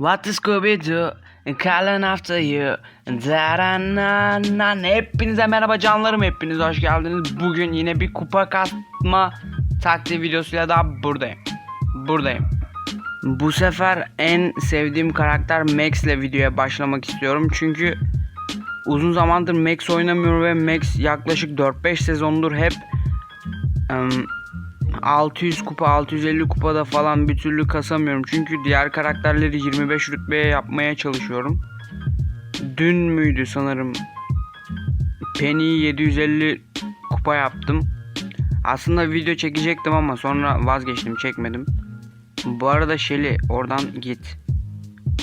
What is Scooby-Doo? Calling after you. Da-da-na-na. Hepinize merhaba canlarım. Hepiniz hoş geldiniz. Bugün yine bir kupa katma taktiği videosuyla daha buradayım. Buradayım. Bu sefer en sevdiğim karakter Max ile videoya başlamak istiyorum. Çünkü uzun zamandır Max oynamıyorum ve Max yaklaşık 4-5 sezondur hep em, 600 kupa 650 kupada falan bir türlü kasamıyorum. Çünkü diğer karakterleri 25 rütbeye yapmaya çalışıyorum. Dün müydü sanırım Penny'yi 750 kupa yaptım. Aslında video çekecektim ama sonra vazgeçtim çekmedim. Bu arada Shelly oradan git.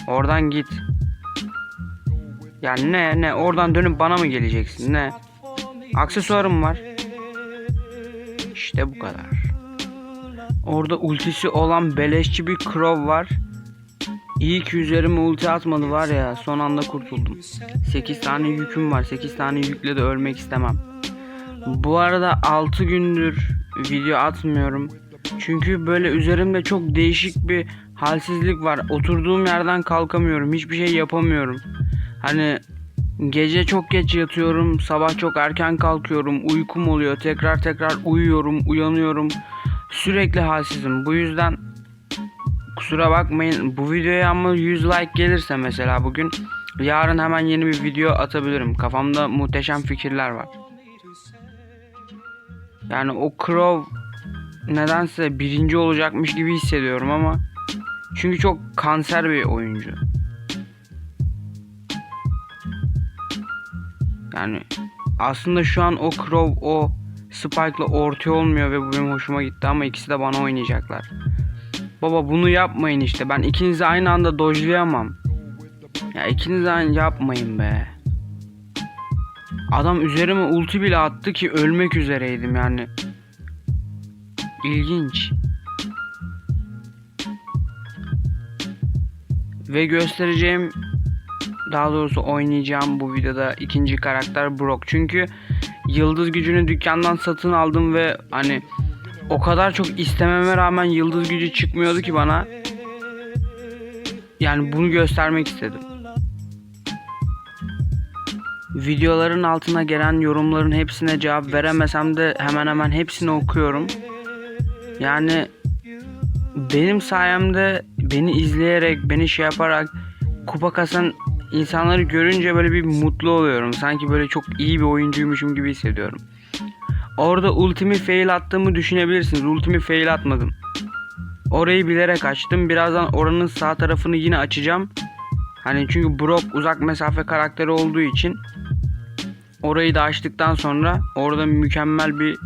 Oradan git. Yani ne ne oradan dönüp bana mı geleceksin ne? Aksesuarım var. İşte bu kadar. Orada ultisi olan beleşçi bir Crow var. İyi ki üzerime ulti atmadı var ya son anda kurtuldum. 8 tane yüküm var. 8 tane yükle de ölmek istemem. Bu arada 6 gündür video atmıyorum. Çünkü böyle üzerimde çok değişik bir halsizlik var. Oturduğum yerden kalkamıyorum. Hiçbir şey yapamıyorum. Hani gece çok geç yatıyorum. Sabah çok erken kalkıyorum. Uykum oluyor. Tekrar tekrar uyuyorum. Uyanıyorum. Sürekli halsizim. Bu yüzden kusura bakmayın. Bu videoya ama 100 like gelirse mesela bugün yarın hemen yeni bir video atabilirim. Kafamda muhteşem fikirler var. Yani o Crow nedense birinci olacakmış gibi hissediyorum ama çünkü çok kanser bir oyuncu. Yani aslında şu an o Crow o Spike'la ortaya olmuyor ve bu benim hoşuma gitti ama ikisi de bana oynayacaklar. Baba bunu yapmayın işte. Ben ikinizi aynı anda dojlayamam. Ya ikiniz aynı yapmayın be. Adam üzerime ulti bile attı ki ölmek üzereydim yani. İlginç. Ve göstereceğim daha doğrusu oynayacağım bu videoda ikinci karakter Brock. Çünkü yıldız gücünü dükkandan satın aldım ve hani o kadar çok istememe rağmen yıldız gücü çıkmıyordu ki bana. Yani bunu göstermek istedim. Videoların altına gelen yorumların hepsine cevap veremesem de hemen hemen hepsini okuyorum. Yani benim sayemde beni izleyerek, beni şey yaparak kupa kasan insanları görünce böyle bir mutlu oluyorum. Sanki böyle çok iyi bir oyuncuymuşum gibi hissediyorum. Orada ultimi fail attığımı düşünebilirsiniz. Ultimi fail atmadım. Orayı bilerek açtım. Birazdan oranın sağ tarafını yine açacağım. Hani çünkü Brock uzak mesafe karakteri olduğu için orayı da açtıktan sonra orada mükemmel bir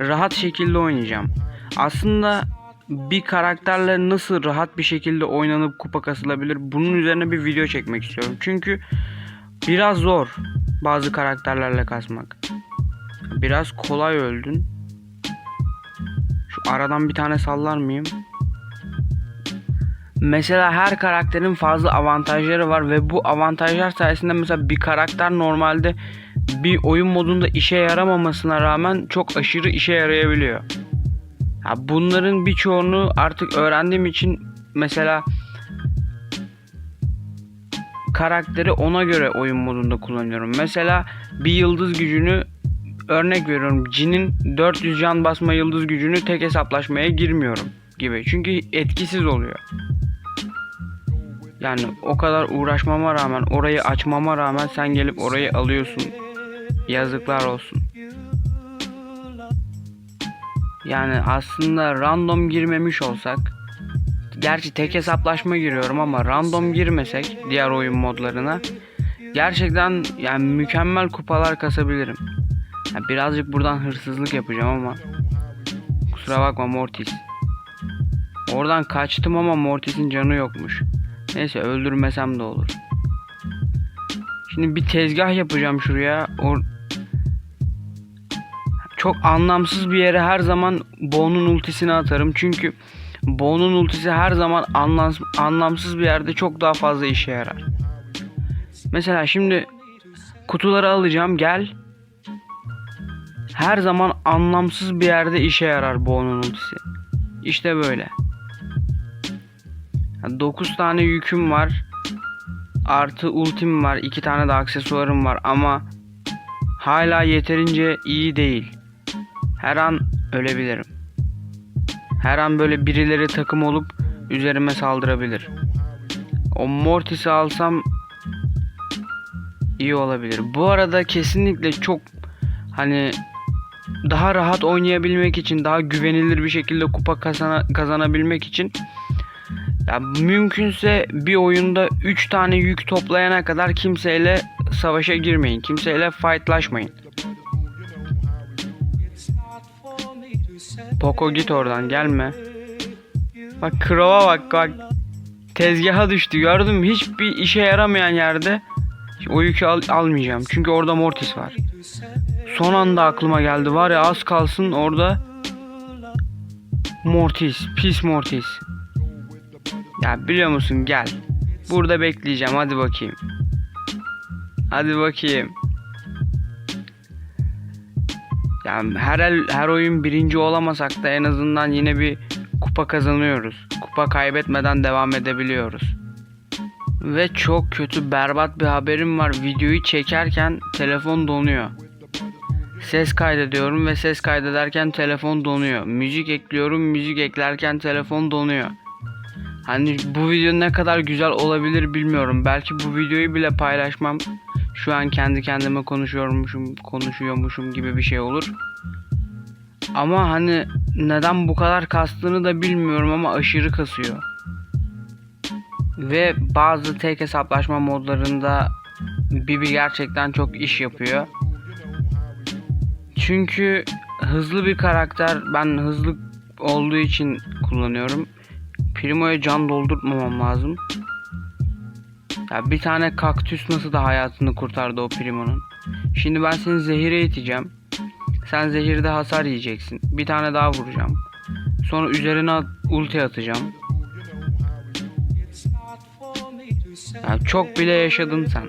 rahat şekilde oynayacağım. Aslında bir karakterle nasıl rahat bir şekilde oynanıp kupa kasılabilir bunun üzerine bir video çekmek istiyorum. Çünkü biraz zor bazı karakterlerle kasmak. Biraz kolay öldün. Şu aradan bir tane sallar mıyım? Mesela her karakterin fazla avantajları var ve bu avantajlar sayesinde mesela bir karakter normalde bir oyun modunda işe yaramamasına rağmen çok aşırı işe yarayabiliyor. Ya bunların birçoğunu artık öğrendiğim için mesela karakteri ona göre oyun modunda kullanıyorum. Mesela bir yıldız gücünü örnek veriyorum. Jin'in 400 can basma yıldız gücünü tek hesaplaşmaya girmiyorum gibi. Çünkü etkisiz oluyor. Yani o kadar uğraşmama rağmen orayı açmama rağmen sen gelip orayı alıyorsun. Yazıklar olsun. Yani aslında random girmemiş olsak Gerçi tek hesaplaşma giriyorum ama random girmesek diğer oyun modlarına gerçekten yani mükemmel kupalar kasabilirim. Ya birazcık buradan hırsızlık yapacağım ama kusura bakma Mortis. Oradan kaçtım ama Mortis'in canı yokmuş. Neyse öldürmesem de olur. Şimdi bir tezgah yapacağım şuraya. Or çok anlamsız bir yere her zaman Bo'nun ultisini atarım. Çünkü Bo'nun ultisi her zaman anlam anlamsız bir yerde çok daha fazla işe yarar. Mesela şimdi kutuları alacağım gel. Her zaman anlamsız bir yerde işe yarar Bo'nun ultisi. İşte böyle. 9 tane yüküm var. Artı ultim var. 2 tane de aksesuarım var ama hala yeterince iyi değil. Her an ölebilirim. Her an böyle birileri takım olup üzerime saldırabilir. O Mortis'i alsam iyi olabilir. Bu arada kesinlikle çok hani daha rahat oynayabilmek için, daha güvenilir bir şekilde kupa kazana, kazanabilmek için ya mümkünse bir oyunda 3 tane yük toplayana kadar kimseyle savaşa girmeyin. Kimseyle fightlaşmayın. Poco git oradan gelme. Bak Crow'a bak bak. Tezgaha düştü gördün mü? Hiçbir işe yaramayan yerde o yükü al- almayacağım. Çünkü orada Mortis var. Son anda aklıma geldi var ya az kalsın orada Mortis, pis Mortis. Ya biliyor musun gel. Burada bekleyeceğim hadi bakayım. Hadi bakayım. Yani her el, her oyun birinci olamasak da en azından yine bir kupa kazanıyoruz. Kupa kaybetmeden devam edebiliyoruz. Ve çok kötü berbat bir haberim var. Videoyu çekerken telefon donuyor. Ses kaydediyorum ve ses kaydederken telefon donuyor. Müzik ekliyorum, müzik eklerken telefon donuyor. Hani bu video ne kadar güzel olabilir bilmiyorum. Belki bu videoyu bile paylaşmam. Şu an kendi kendime konuşuyormuşum, konuşuyormuşum gibi bir şey olur. Ama hani neden bu kadar kastığını da bilmiyorum ama aşırı kasıyor. Ve bazı tek hesaplaşma modlarında Bibi gerçekten çok iş yapıyor. Çünkü hızlı bir karakter. Ben hızlı olduğu için kullanıyorum. Primo'ya can doldurtmamam lazım. Ya bir tane kaktüs nasıl da hayatını kurtardı o Primo'nun. Şimdi ben seni zehire iteceğim. Sen zehirde hasar yiyeceksin. Bir tane daha vuracağım. Sonra üzerine ulti atacağım. Ya çok bile yaşadın sen.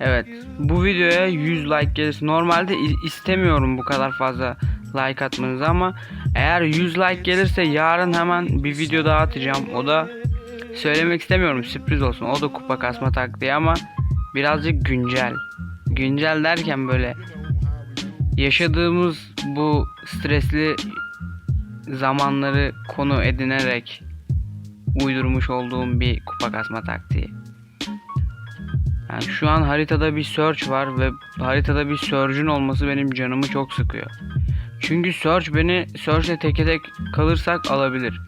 Evet. Bu videoya 100 like gelirse normalde istemiyorum bu kadar fazla like atmanızı ama eğer 100 like gelirse yarın hemen bir video daha atacağım. O da söylemek istemiyorum sürpriz olsun. O da kupa kasma taktiği ama birazcık güncel. Güncel derken böyle yaşadığımız bu stresli zamanları konu edinerek uydurmuş olduğum bir kupa kasma taktiği. Yani şu an haritada bir search var ve haritada bir surge'ün olması benim canımı çok sıkıyor. Çünkü search beni search'le teke tek kalırsak alabilir.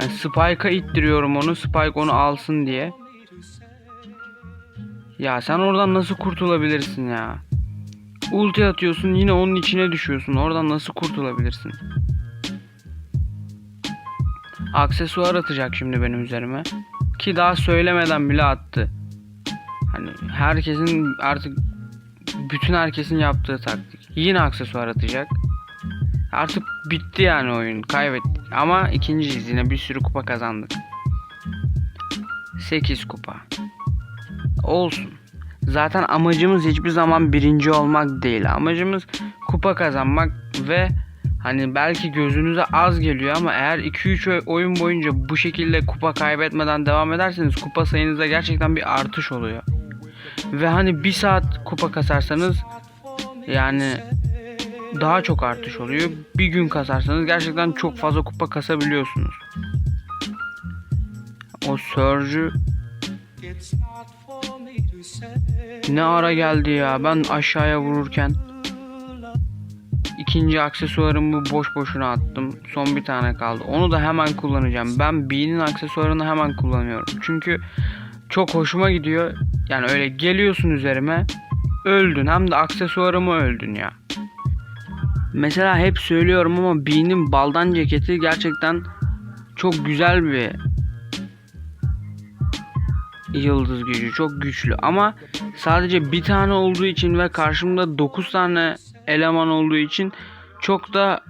Hani Spike'a ittiriyorum onu Spike onu alsın diye. Ya sen oradan nasıl kurtulabilirsin ya? Ulti atıyorsun yine onun içine düşüyorsun. Oradan nasıl kurtulabilirsin? Aksesuar atacak şimdi benim üzerime. Ki daha söylemeden bile attı. Hani herkesin artık bütün herkesin yaptığı taktik. Yine aksesuar atacak. Artık bitti yani oyun. Kaybettik. Ama ikinciyiz yine bir sürü kupa kazandık. 8 kupa. Olsun. Zaten amacımız hiçbir zaman birinci olmak değil. Amacımız kupa kazanmak ve hani belki gözünüze az geliyor ama eğer 2-3 oyun boyunca bu şekilde kupa kaybetmeden devam ederseniz kupa sayınızda gerçekten bir artış oluyor. Ve hani bir saat kupa kasarsanız yani daha çok artış oluyor. Bir gün kasarsanız gerçekten çok fazla kupa kasabiliyorsunuz. O Surge'ü ne ara geldi ya ben aşağıya vururken ikinci aksesuarımı boş boşuna attım. Son bir tane kaldı. Onu da hemen kullanacağım. Ben B'nin aksesuarını hemen kullanıyorum. Çünkü çok hoşuma gidiyor. Yani öyle geliyorsun üzerime öldün hem de aksesuarımı öldün ya. Mesela hep söylüyorum ama B'nin baldan ceketi gerçekten çok güzel bir yıldız gücü çok güçlü ama sadece bir tane olduğu için ve karşımda 9 tane eleman olduğu için çok da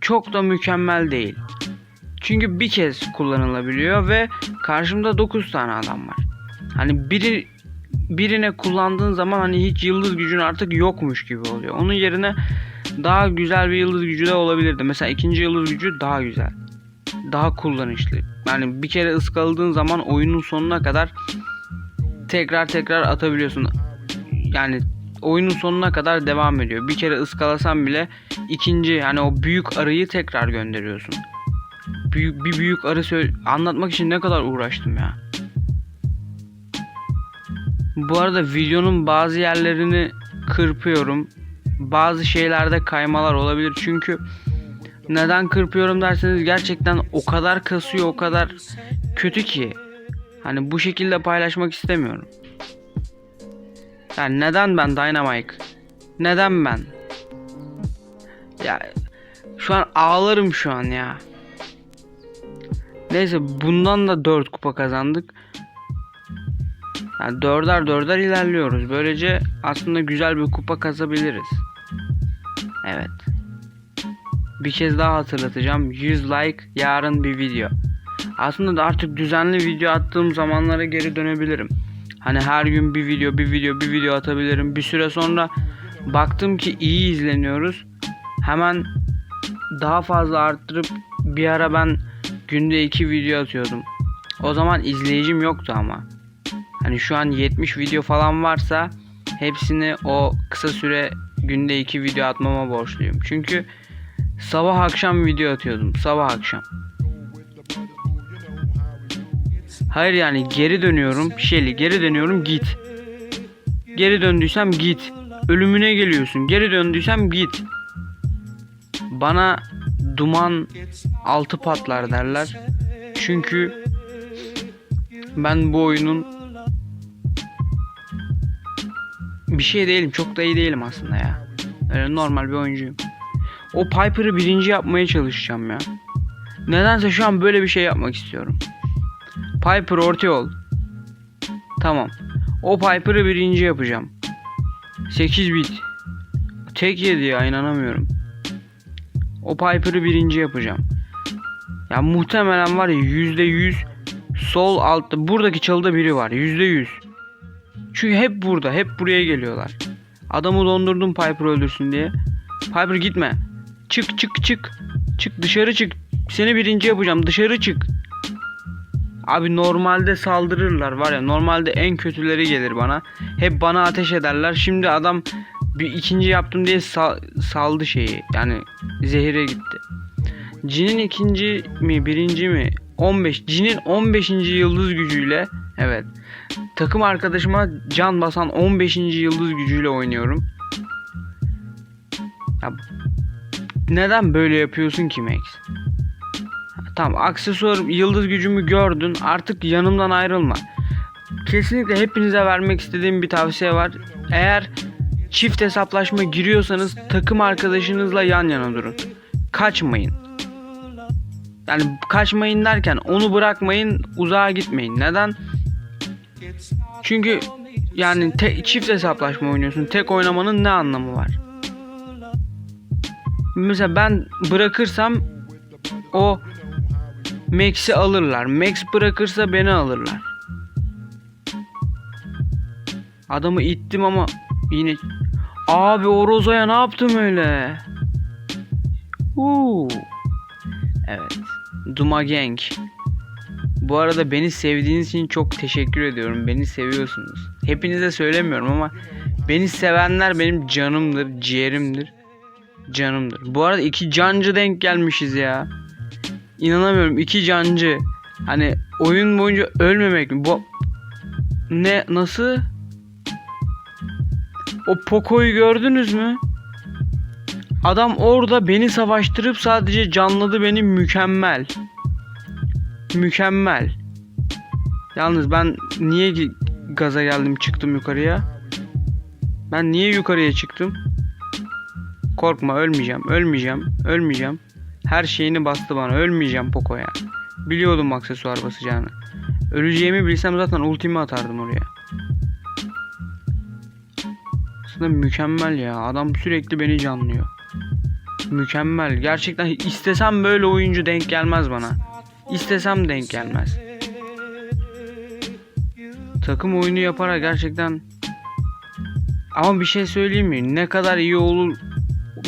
çok da mükemmel değil. Çünkü bir kez kullanılabiliyor ve karşımda 9 tane adam var. Hani biri birine kullandığın zaman hani hiç yıldız gücün artık yokmuş gibi oluyor. Onun yerine daha güzel bir yıldız gücü de olabilirdi. Mesela ikinci yıldız gücü daha güzel. daha kullanışlı. Yani bir kere ıskaladığın zaman oyunun sonuna kadar tekrar tekrar atabiliyorsun. Yani oyunun sonuna kadar devam ediyor. Bir kere ıskalasan bile ikinci yani o büyük arıyı tekrar gönderiyorsun. Büyük, bir büyük arı anlatmak için ne kadar uğraştım ya. Bu arada videonun bazı yerlerini kırpıyorum. Bazı şeylerde kaymalar olabilir çünkü neden kırpıyorum derseniz gerçekten o kadar kasıyor o kadar kötü ki. Hani bu şekilde paylaşmak istemiyorum. Yani neden ben Dynamite? Neden ben? Ya şu an ağlarım şu an ya. Neyse bundan da 4 kupa kazandık. Yani dörder dörder ilerliyoruz. Böylece aslında güzel bir kupa kazabiliriz. Evet. Bir kez daha hatırlatacağım. 100 like yarın bir video. Aslında da artık düzenli video attığım zamanlara geri dönebilirim. Hani her gün bir video, bir video, bir video atabilirim. Bir süre sonra baktım ki iyi izleniyoruz. Hemen daha fazla arttırıp bir ara ben günde iki video atıyordum. O zaman izleyicim yoktu ama. Hani şu an 70 video falan varsa hepsini o kısa süre günde iki video atmama borçluyum. Çünkü sabah akşam video atıyordum. Sabah akşam. Hayır yani geri dönüyorum. Şeli geri dönüyorum git. Geri döndüysem git. Ölümüne geliyorsun. Geri döndüysem git. Bana duman altı patlar derler. Çünkü ben bu oyunun bir şey değilim. Çok da iyi değilim aslında ya. Öyle normal bir oyuncuyum. O Piper'ı birinci yapmaya çalışacağım ya. Nedense şu an böyle bir şey yapmak istiyorum. Piper orta yol. Tamam. O Piper'ı birinci yapacağım. 8 bit. Tek yedi ya inanamıyorum. O Piper'ı birinci yapacağım. Ya muhtemelen var ya %100 sol altta buradaki çalıda biri var. %100. Çünkü hep burada. Hep buraya geliyorlar. Adamı dondurdum Piper öldürsün diye. Piper gitme. Çık çık çık. Çık dışarı çık. Seni birinci yapacağım. Dışarı çık. Abi normalde saldırırlar var ya normalde en kötüleri gelir bana. Hep bana ateş ederler. Şimdi adam bir ikinci yaptım diye sa- saldı şeyi. Yani zehire gitti. Cin'in ikinci mi birinci mi 15 Cin'in 15. yıldız gücüyle evet takım arkadaşıma can basan 15. yıldız gücüyle oynuyorum. Ya, neden böyle yapıyorsun ki Max? Tamam aksesuar yıldız gücümü gördün artık yanımdan ayrılma. Kesinlikle hepinize vermek istediğim bir tavsiye var. Eğer çift hesaplaşma giriyorsanız takım arkadaşınızla yan yana durun. Kaçmayın. Yani kaçmayın derken onu bırakmayın uzağa gitmeyin. Neden? Çünkü yani te- çift hesaplaşma oynuyorsun. Tek oynamanın ne anlamı var? Mesela ben bırakırsam o Max'i alırlar. Max bırakırsa beni alırlar. Adamı ittim ama yine Abi o Roza'ya ne yaptım öyle? Uuu. Evet. Duma Gang. Bu arada beni sevdiğiniz için çok teşekkür ediyorum. Beni seviyorsunuz. Hepinize söylemiyorum ama beni sevenler benim canımdır, ciğerimdir. Canımdır. Bu arada iki cancı denk gelmişiz ya. İnanamıyorum iki cancı. Hani oyun boyunca ölmemek mi? Bu ne nasıl? O Poco'yu gördünüz mü? Adam orada beni savaştırıp sadece canladı beni mükemmel. Mükemmel. Yalnız ben niye gaza geldim çıktım yukarıya? Ben niye yukarıya çıktım? Korkma ölmeyeceğim, ölmeyeceğim, ölmeyeceğim. Her şeyini bastı bana. Ölmeyeceğim Poco'ya. Biliyordum aksesuar basacağını. Öleceğimi bilsem zaten ultimi atardım oraya. Aslında mükemmel ya. Adam sürekli beni canlıyor. Mükemmel. Gerçekten istesem böyle oyuncu denk gelmez bana. İstesem denk gelmez. Takım oyunu yaparak gerçekten ama bir şey söyleyeyim mi? Ne kadar iyi olur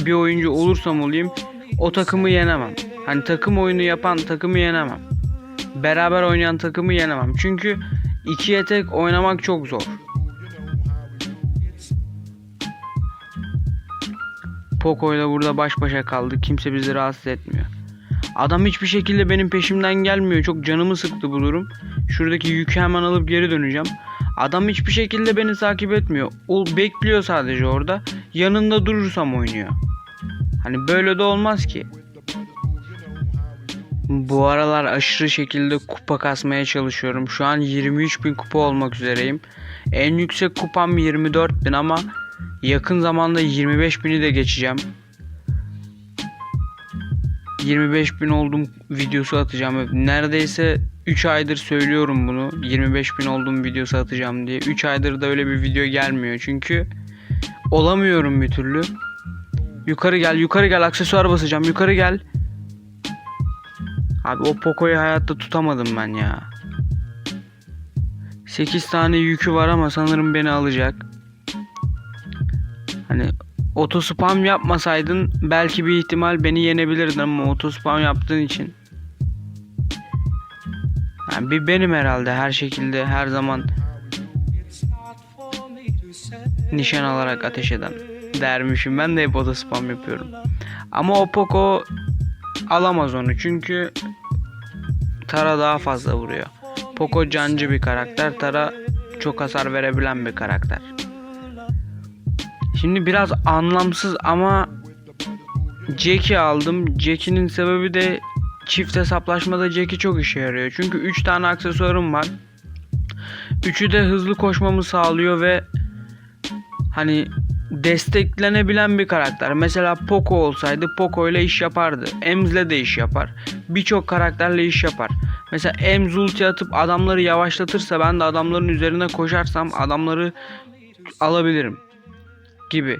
bir oyuncu olursam olayım o takımı yenemem. Hani takım oyunu yapan takımı yenemem. Beraber oynayan takımı yenemem. Çünkü ikiye tek oynamak çok zor. Poco ile burada baş başa kaldık. Kimse bizi rahatsız etmiyor. Adam hiçbir şekilde benim peşimden gelmiyor. Çok canımı sıktı bu durum. Şuradaki yükü hemen alıp geri döneceğim. Adam hiçbir şekilde beni takip etmiyor. O bekliyor sadece orada. Yanında durursam oynuyor. Hani böyle de olmaz ki. Bu aralar aşırı şekilde kupa kasmaya çalışıyorum. Şu an 23 bin kupa olmak üzereyim. En yüksek kupam 24 bin ama yakın zamanda 25 bini de geçeceğim. 25 bin oldum videosu atacağım. Neredeyse 3 aydır söylüyorum bunu. 25 bin oldum videosu atacağım diye. 3 aydır da öyle bir video gelmiyor. Çünkü olamıyorum bir türlü. Yukarı gel, yukarı gel. Aksesuar basacağım. Yukarı gel. Abi o Poco'yu hayatta tutamadım ben ya. 8 tane yükü var ama sanırım beni alacak. Hani otospam yapmasaydın belki bir ihtimal beni yenebilirdin ama otospam yaptığın için. Yani bir benim herhalde her şekilde her zaman nişan alarak ateş eden dermişim. Ben de hep otospam yapıyorum. Ama o Poco alamaz onu çünkü Tara daha fazla vuruyor. Poco cancı bir karakter. Tara çok hasar verebilen bir karakter. Şimdi biraz anlamsız ama Jack'i aldım. Jack'inin sebebi de çift hesaplaşmada Jack'i çok işe yarıyor. Çünkü 3 tane aksesuarım var. Üçü de hızlı koşmamı sağlıyor ve hani desteklenebilen bir karakter. Mesela Poco olsaydı Poco ile iş yapardı. Emz'le de iş yapar. Birçok karakterle iş yapar. Mesela Emz ulti atıp adamları yavaşlatırsa ben de adamların üzerine koşarsam adamları alabilirim gibi.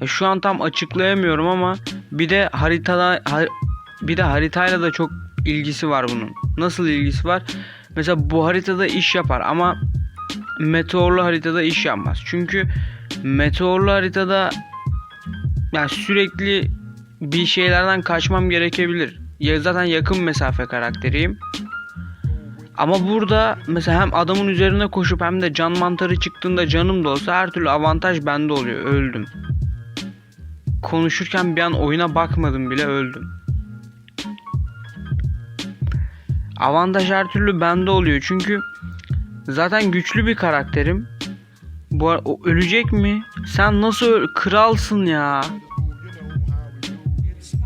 Ya şu an tam açıklayamıyorum ama bir de haritada har- bir de haritayla da çok ilgisi var bunun. Nasıl ilgisi var? Mesela bu haritada iş yapar ama meteorlu haritada iş yapmaz. Çünkü meteorlu haritada yani sürekli bir şeylerden kaçmam gerekebilir. Ya zaten yakın mesafe karakteriyim. Ama burada mesela hem adamın üzerine koşup hem de can mantarı çıktığında canım da olsa her türlü avantaj bende oluyor. Öldüm. Konuşurken bir an oyuna bakmadım bile öldüm. Avantaj her türlü bende oluyor çünkü zaten güçlü bir karakterim. Bu o ölecek mi? Sen nasıl öl- kralsın ya?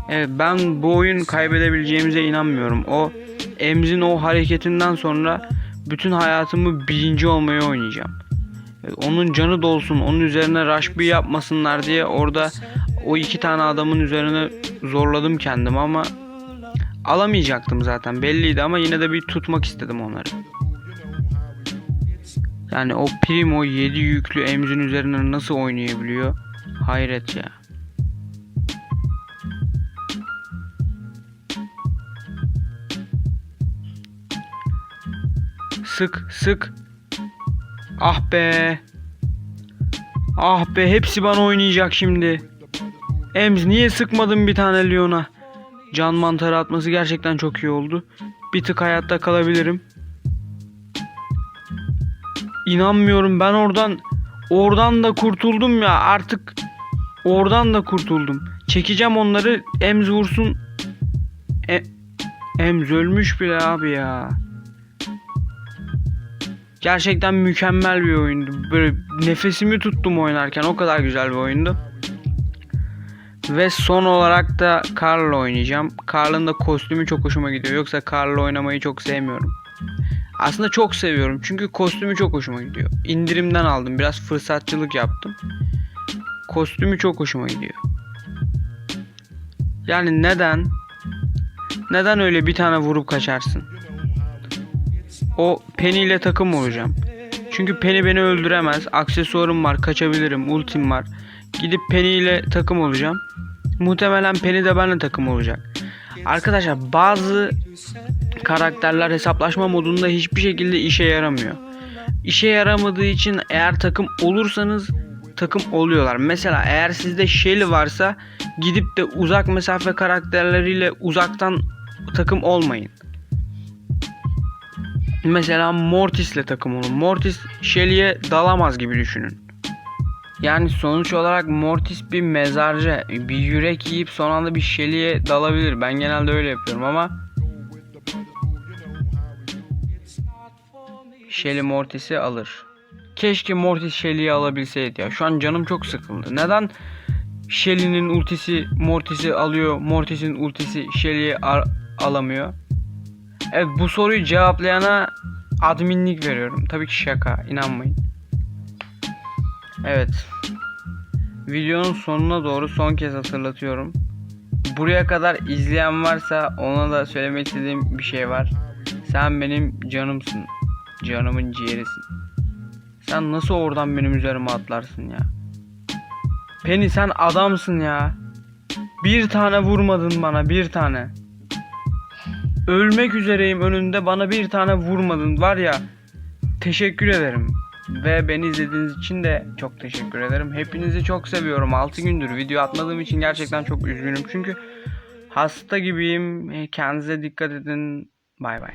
Evet ben bu oyun kaybedebileceğimize inanmıyorum. O Emz'in o hareketinden sonra bütün hayatımı birinci olmaya oynayacağım. Evet, onun canı dolsun, onun üzerine rush yapmasınlar diye orada o iki tane adamın üzerine zorladım kendimi ama alamayacaktım zaten belliydi ama yine de bir tutmak istedim onları. Yani o Primo 7 yüklü Emz'in üzerine nasıl oynayabiliyor? Hayret ya. Sık sık. Ah be. Ah be hepsi bana oynayacak şimdi. Ems niye sıkmadın bir tane Leon'a? Can mantarı atması gerçekten çok iyi oldu. Bir tık hayatta kalabilirim. İnanmıyorum ben oradan oradan da kurtuldum ya artık oradan da kurtuldum. Çekeceğim onları Ems vursun. E, Ems ölmüş bile abi ya. Gerçekten mükemmel bir oyundu. Böyle nefesimi tuttum oynarken. O kadar güzel bir oyundu. Ve son olarak da Carl'la oynayacağım. Carl'ın da kostümü çok hoşuma gidiyor. Yoksa Carl'la oynamayı çok sevmiyorum. Aslında çok seviyorum. Çünkü kostümü çok hoşuma gidiyor. İndirimden aldım. Biraz fırsatçılık yaptım. Kostümü çok hoşuma gidiyor. Yani neden? Neden öyle bir tane vurup kaçarsın? O Penny ile takım olacağım. Çünkü Penny beni öldüremez. Aksesuarım var, kaçabilirim, ultim var. Gidip Penny ile takım olacağım. Muhtemelen Penny de benimle takım olacak. Arkadaşlar bazı karakterler hesaplaşma modunda hiçbir şekilde işe yaramıyor. İşe yaramadığı için eğer takım olursanız takım oluyorlar. Mesela eğer sizde Shelly varsa gidip de uzak mesafe karakterleriyle uzaktan takım olmayın. Mesela Mortis'le takım olun. Mortis Shelly'e dalamaz gibi düşünün. Yani sonuç olarak Mortis bir mezarcı. Bir yürek yiyip son anda bir Shelly'e dalabilir. Ben genelde öyle yapıyorum ama Shelly Mortis'i alır. Keşke Mortis Shelly'yi alabilseydi ya. Şu an canım çok sıkıldı. Neden Shelly'nin ultisi Mortis'i alıyor, Mortis'in ultisi Shelly'yi alamıyor? Evet bu soruyu cevaplayana adminlik veriyorum. Tabii ki şaka, inanmayın. Evet. Videonun sonuna doğru son kez hatırlatıyorum. Buraya kadar izleyen varsa ona da söylemek istediğim bir şey var. Sen benim canımsın. Canımın ciğerisin. Sen nasıl oradan benim üzerime atlarsın ya? Penny sen adamsın ya. Bir tane vurmadın bana bir tane. Ölmek üzereyim önünde bana bir tane vurmadın var ya. Teşekkür ederim. Ve beni izlediğiniz için de çok teşekkür ederim. Hepinizi çok seviyorum. 6 gündür video atmadığım için gerçekten çok üzgünüm. Çünkü hasta gibiyim. Kendinize dikkat edin. Bay bay.